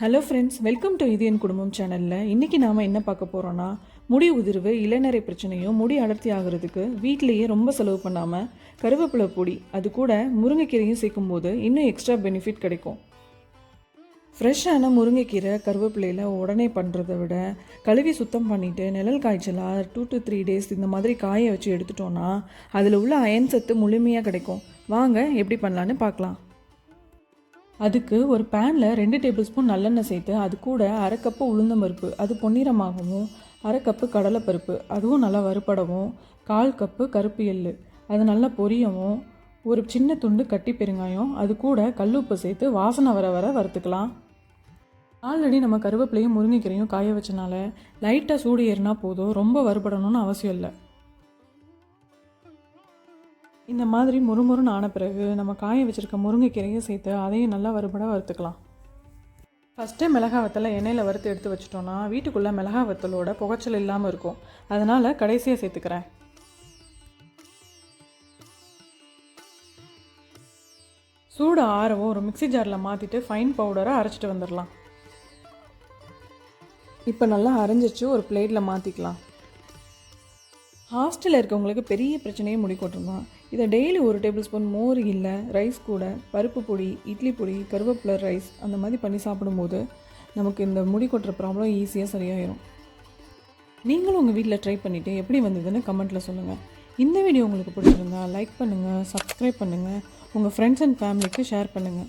Hello friends welcome to இது என் குடும்பம் சேனலில் இன்றைக்கி நாம் என்ன பார்க்க போகிறோன்னா முடி உதிர்வு இளநரை பிரச்சனையும் முடி அடர்த்தி ஆகிறதுக்கு வீட்டிலேயே ரொம்ப செலவு பண்ணாமல் கருவேப்பிலை பொடி அது கூட முருங்கைக்கீரையும் சேர்க்கும்போது இன்னும் எக்ஸ்ட்ரா பெனிஃபிட் கிடைக்கும். ஃப்ரெஷ்ஷான முருங்கைக்கீரை கருவேப்பிலையில் உடனே பண்ணுறதை விட கழுவி சுத்தம் பண்ணிவிட்டு நிழல் காய்ச்சலாக டூ டு த்ரீ டேஸ் இந்த மாதிரி காய வச்சு எடுத்துட்டோன்னா அதில் உள்ள அயன் சத்து முழுமையாக கிடைக்கும். வாங்க எப்படி பண்ணலான்னு பார்க்கலாம். அதுக்கு ஒரு பேனில் ரெண்டு டேபிள் ஸ்பூன் நல்லெண்ணெய் சேர்த்து அது கூட அரை கப்பு உளுந்தம்பருப்பு அது பொன்னிறமாகவும் அரை கப்பு கடலைப்பருப்பு அதுவும் நல்லா வறுபடவும் கால் கப்பு கருப்பு எள்ளு அது நல்லா பொரியவும் ஒரு சின்ன துண்டு கட்டி பெருங்காயம் அது கூட கல்லுப்பு சேர்த்து வாசனை வர வர வறுத்துக்கலாம். ஆல்ரெடி நம்ம கருவேப்பிலையும் முருங்கைக்கீரையும் காய வச்சனால லைட்டாக சூடு ஏறினா போதும் ரொம்ப வறுபடணும்னு அவசியம் இல்லை. இந்த மாதிரி முறுமுறுன்னு ஆன பிறகு நம்ம காய வச்சுருக்க முருங்கைக்கீரையும் சேர்த்து அதையும் நல்லா வறுபட வறுத்துக்கலாம். ஃபஸ்ட்டு மிளகா வத்தலை எண்ணெயில் வறுத்து எடுத்து வச்சிட்டோன்னா வீட்டுக்குள்ளே மிளகா வத்தலோட புகைச்சல் இல்லாமல் இருக்கும். அதனால் கடைசியாக சேர்த்துக்கிறேன். சூடு ஆறவும் ஒரு மிக்ஸி ஜாரில் மாற்றிட்டு ஃபைன் பவுடரை அரைச்சிட்டு வந்துடலாம் இப்போ நல்லா அரைஞ்சிச்சு ஒரு பிளேட்டில் மாற்றிக்கலாம் ஹாஸ்டலில் இருக்கவங்களுக்கு பெரிய பிரச்சனையே முடி கொட்டுருந்தான் இதை டெய்லி ஒரு டேபிள் ஸ்பூன் மோர் இல்லை ரைஸ் கூட பருப்பு பொடி இட்லி பொடி கருவேப்பிலை ரைஸ் அந்த மாதிரி பண்ணி சாப்பிடும்போது நமக்கு இந்த முடி கொட்டுற ப்ராப்ளம் ஈஸியாக சரியாயிடும் நீங்களும் உங்கள் வீட்டில் ட்ரை பண்ணிவிட்டு எப்படி வந்ததுன்னு கமெண்ட்டில் சொல்லுங்கள் இந்த வீடியோ உங்களுக்கு பிடிச்சிருந்தா லைக் பண்ணுங்கள் சப்ஸ்கிரைப் பண்ணுங்கள் உங்கள் ஃப்ரெண்ட்ஸ் அண்ட் ஃபேமிலிக்கு ஷேர் பண்ணுங்கள்